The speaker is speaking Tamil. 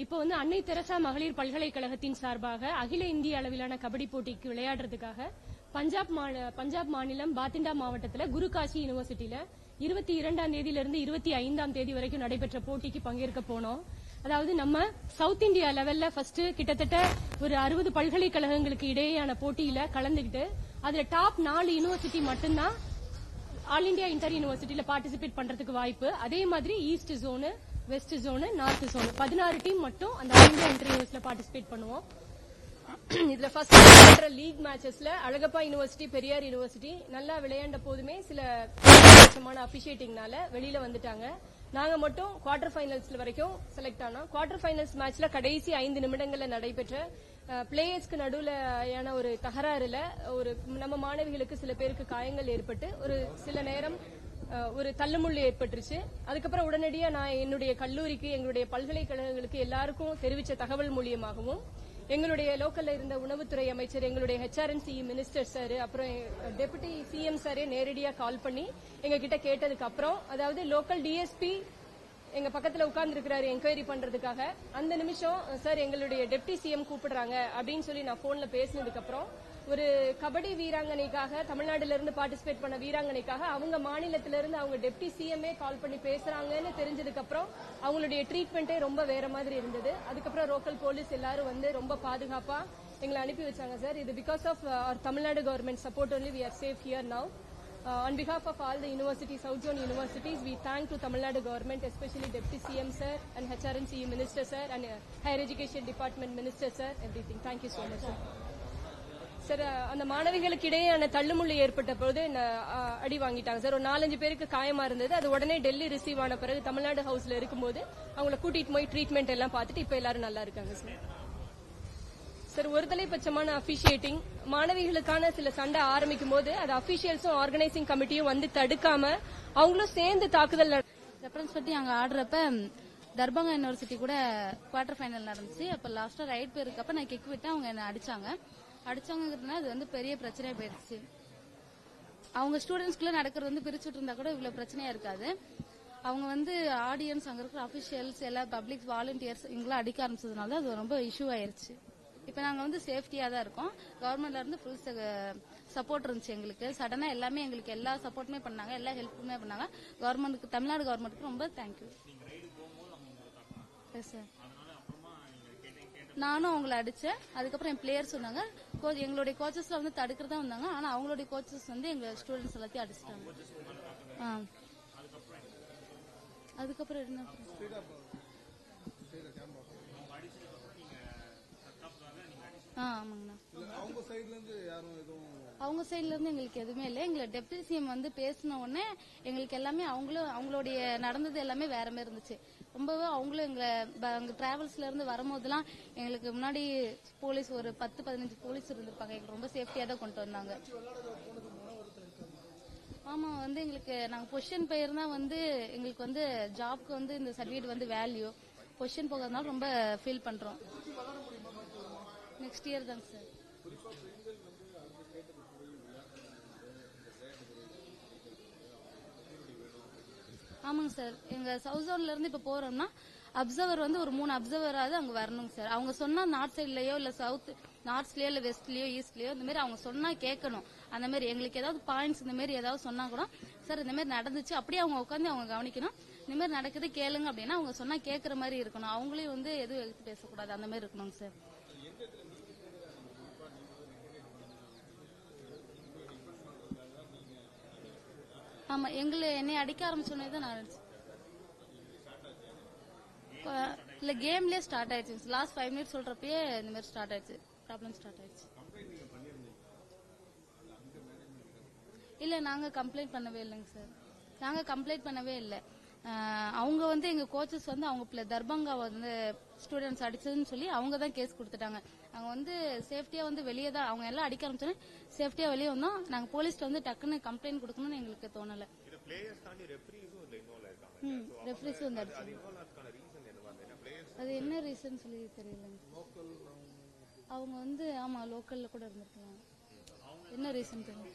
இப்போ வந்து அன்னை தெரசா மகளிர் பல்கலைக்கழகத்தின் சார்பாக அகில இந்திய அளவிலான கபடி போட்டிக்கு விளையாடுறதுக்காக பஞ்சாப் மாநில- பஞ்சாப் மாநிலம் பாத்திண்டா மாவட்டத்தில் குருகாசி யூனிவர்சிட்டியில இருபத்தி இரண்டாம் தேதியிலிருந்து இருபத்தி ஐந்தாம் தேதி வரைக்கும் நடைபெற்ற போட்டிக்கு பங்கேற்க போனோம். அதாவது நம்ம சவுத் இந்தியா லெவல்ல ஃபர்ஸ்ட் கிட்டத்தட்ட ஒரு அறுபது பல்கலைக்கழகங்களுக்கு இடையேயான போட்டியில கலந்துக்கிட்டு அதுல டாப் நாலு யூனிவர்சிட்டி மட்டும்தான் ஆல் இந்தியா இன்டர் யூனிவர்சிட்டியில பார்ட்டிசிபேட் பண்றதுக்கு வாய்ப்பு. அதே மாதிரி east zone west zone north zone பதினாறு டீம் மட்டும் அந்த ஐந்து இன்டர்வியூஸ்ல பார்ட்டிசிபேட் பண்ணுவோம். இதுல ஃபர்ஸ்ட் நடைபெற்ற லீக் மேட்சஸ்ல அழகப்பா யூனிவர்சிட்டி பெரியார் யூனிவர்சிட்டி நல்லா விளையாண்ட போதுமே சில மோசமான அபிஷியேட்டிங்னால வெளியில வந்துட்டாங்க. நாங்க மட்டும் குவார்டர் ஃபைனல்ஸ்ல வரைக்கும் செலக்ட் ஆனோம். குவார்டர் ஃபைனல்ஸ் மேட்ச்ல கடைசி ஐந்து நிமிடங்கள்ல நடைபெற்ற பிளேயர்ஸ்க்கு நடுவுல ஒரு தகராறுல ஒரு நம்ம மாணவிகளுக்கு சில பேருக்கு காயங்கள் ஏற்பட்டு ஒரு சில நேரம் ஒரு தள்ளுமுள்ளு ஏற்பட்டுருச்சு. அதுக்கப்புறம் உடனடியா நான் என்னுடைய கல்லூரிக்கு எங்களுடைய பல்கலைக்கழகங்களுக்கு எல்லாருக்கும் தெரிவிச்ச தகவல் மூலியமாகவும் எங்களுடைய லோக்கல்ல இருந்த உணவுத்துறை அமைச்சர் எங்களுடைய ஹெச்ஆர்என்சி மினிஸ்டர் சார் அப்புறம் டெபுட்டி சிஎம் சாரே நேரடியா கால் பண்ணி எங்க கிட்ட கேட்டதுக்கு அப்புறம் அதாவது லோக்கல் டிஎஸ்பி எங்க பக்கத்துல உட்கார்ந்து இருக்கிறாரு என்கொயரி பண்றதுக்காக அந்த நிமிஷம் சார் எங்களுடைய டெப்டி சிஎம் கூப்பிடுறாங்க அப்படின்னு சொல்லி நான் போன்ல பேசினதுக்கு அப்புறம் ஒரு கபடி வீராங்கனைக்காக தமிழ்நாடுல பார்ட்டிசிபேட் பண்ண வீராங்கனைக்காக அவங்க மாநிலத்திலிருந்து அவங்க டெப்டி சிஎம்ஏ கால் பண்ணி பேசுறாங்கன்னு தெரிஞ்சதுக்கு அப்புறம் அவங்களுடைய ட்ரீட்மெண்ட்டே ரொம்ப வேற மாதிரி இருந்தது அதுக்கப்புறம் லோக்கல் போலீஸ் எல்லாரும் வந்து ரொம்ப பாதுகாப்பா எங்களை அனுப்பி வச்சாங்க சார் இது because of Tamil Nadu government support only we are safe here now Uh, on behalf of all the universities, South Zone universities, we thank to Tamil Nadu government, especially Deputy CM sir and HRNCE Minister sir and uh, Higher Education Department Minister sir, everything. Thank you so. Sir அந்த மாணவிகளுக்கு இடையேயான தள்ளுமுள்ளு ஏற்பட்ட பொழுது அடி வாங்கிட்டாங்க சார். ஒரு நாலஞ்சு பேருக்கு காயமா இருந்தது. அது உடனே டெல்லி ரிசீவ் ஆன பிறகு தமிழ்நாடு ஹவுஸ்ல இருக்கும்போது அவங்கள கூட்டிட்டு போய் ட்ரீட்மெண்ட் எல்லாம் பார்த்துட்டு இப்ப எல்லாரும் நல்லா இருக்காங்க சார். சார் ஒருதலைபட்சமான அபிஷியேட்டிங் மாணவிகளுக்கான சில சண்டை ஆரம்பிக்கும் போது அது அபிஷியல்ஸும் ஆர்கனைசிங் கமிட்டியும் வந்து தடுக்காம அவங்களும் சேர்ந்து தாக்குதல் ரெஃபரன்ஸ் பத்தி அங்க ஆடுறப்ப தர்பங்கா யூனிவர்சிட்டி கூட குவார்டர் ஃபைனல் நடந்துச்சு. அப்ப லாஸ்டா ரைட் போயிருக்கப்ப நான் கிக் விட்டு அவங்க என்ன அடிச்சாங்க. அடிச்சாங்கிறதுனால அது வந்து பெரிய பிரச்சனையா போயிருச்சு அவங்க ஸ்டூடெண்ட்ஸ்குள்ள நடக்கிறது வந்து பிரிச்சுட்டு இருந்தா கூட இவ்வளவு பிரச்சனையா இருக்காது. அவங்க வந்து ஆடியன்ஸ் அங்க இருக்கிற அபிஷியல்ஸ் எல்லா பப்ளிக் வாலண்டியர்ஸ் இவங்களாம் அடிக்க ஆரம்பிச்சதுனால அது ரொம்ப இஷ்யூ ஆயிருச்சு. இப்ப நாங்க வந்து சேஃப்டியா தான் இருக்கோம். கவர்மெண்ட்ல இருந்து ஃபுல் சப்போர்ட் இருந்துச்சு எங்களுக்கு. சடனா எல்லாமே எங்களுக்கு எல்லா சப்போர்ட்டுமே பண்ணாங்க எல்லா ஹெல்ப்புமே பண்ணாங்க. கவர்மெண்ட்டுக்கு தமிழ்நாடு கவர்மெண்ட்டுக்கு ரொம்ப தேங்க்யூ எஸ் சார் நானும் அவங்கள அடிச்சேன். அதுக்கப்புறம் என் பிளேயர் சொன்னாங்க எங்களுடைய கோச்சஸ்ல வந்து தடுக்கிறதா வந்தாங்க. ஆனா அவங்களுடைய கோச்சஸ் வந்து எங்க ஸ்டூடெண்ட்ஸ் எல்லாத்தையும் அடிச்சிட்டாங்க. ஆ. அதுக்கப்புறம் என்ன? ஆ ஆமாங்கண்ணா. அவங்க சைட்ல இருந்து யாரும் எதுவும் அவங்க சைட்ல இருந்து எங்களுக்கு எதுவுமே இல்லை. எங்களை டெப்டி சிஎம் வந்து பேசின உடனே எங்களுக்கு எல்லாமே அவங்களும் அவங்களுடைய நடந்தது எல்லாமே வேற மாதிரி இருந்துச்சு. ரொம்பவே அவங்களும் எங்களை ப- அங்க டிராவல்ஸ்ல இருந்து வரும்போதெல்லாம் எங்களுக்கு முன்னாடி போலீஸ் ஒரு பத்து பதினஞ்சு போலீஸ் இருந்திருப்பாங்க. எங்களுக்கு ரொம்ப சேஃப்டியா தான் கொண்டு வந்தாங்க. ஆமா வந்து எங்களுக்கு நாங்க பொசிஷன் போயிருந்தா வந்து எங்களுக்கு வந்து ஜாப்க்கு வந்து இந்த சர்டிஃபிகேட் வந்து வேல்யூ பொசிஷன் போகிறதுனால ரொம்ப ஃபீல் பண்றோம். நெக்ஸ்ட் இயர் தாங்க சார் ஆமாங்க சார். எங்க சவுத் ஜோன்ல இருந்து இப்ப போறோம்னா அப்சர்வர் வந்து ஒரு மூணு அப்சர்வராவது அங்க வரணுங்க சார். அவங்க சொன்னா நார்த் சைட்லயோ இல்ல சவுத் நார்த்லயோ இல்ல வெஸ்ட்லயோ ஈஸ்ட்லயோ இந்த மாதிரி அவங்க சொன்னா கேட்கணும். அந்த மாதிரி எங்களுக்கு ஏதாவது பாயிண்ட்ஸ் இந்த மாதிரி ஏதாவது சொன்னா கூட சார் இந்த மாதிரி நடந்துச்சு. அப்படியே அவங்க உட்காந்து அவங்க கவனிக்கணும். இந்த மாதிரி நடக்குது கேளுங்க. அப்படின்னா அவங்க சொன்னா கேட்கற மாதிரி இருக்கணும். அவங்களையும் வந்து எதுவும் எடுத்து பேசக்கூடாது. அந்த மாதிரி இருக்கணுங்க சார். ஆமா எங்களை என்னை அடிக்க ஆரம்பிச்சோன்னே தான் நான் அடிச்சேன். இல்ல கேம்லயே ஸ்டார்ட் ஆயிடுச்சு. லாஸ்ட் ஃபைவ் மினிட்ஸ் சொல்றப்பயே இந்த மாதிரி ஸ்டார்ட் ஆயிடுச்சு. ப்ராப்ளம் ஸ்டார்ட் ஆயிடுச்சு. இல்ல நாங்க கம்ப்ளைண்ட் பண்ணவே இல்லைங்க சார் நாங்க கம்ப்ளைண்ட் பண்ணவே இல்லை. அவங்க வந்து எங்க கோச்சஸ் வந்து அவங்க பிள்ளை தர்பங்கா வந்து ஸ்டூடெண்ட்ஸ் அடிச்சதுன்னு சொல்லி அவங்க தான் கேஸ் கொடுத்துட்டாங்க. அவங்க வந்து சேஃப்டியா வந்து வெளியே தான் அவங்க எல்லாம் அடிக்க ஆரம்பிச்சோன்னே சேஃப்டியா வெளியே வந்தோம். நாங்க போலீஸ்ல வந்து டக்குன்னு கம்ப்ளைண்ட் கொடுக்கணும்னு எங்களுக்கு தோணல. ம் ரெஃப்ரிஸும் வந்து அது என்ன? ரீசன் சொல்லி தெரியலங்க. அவங்க வந்து ஆமா லோக்கல்ல கூட இருந்திருக்கலாம். என்ன ரீசன் தெரியல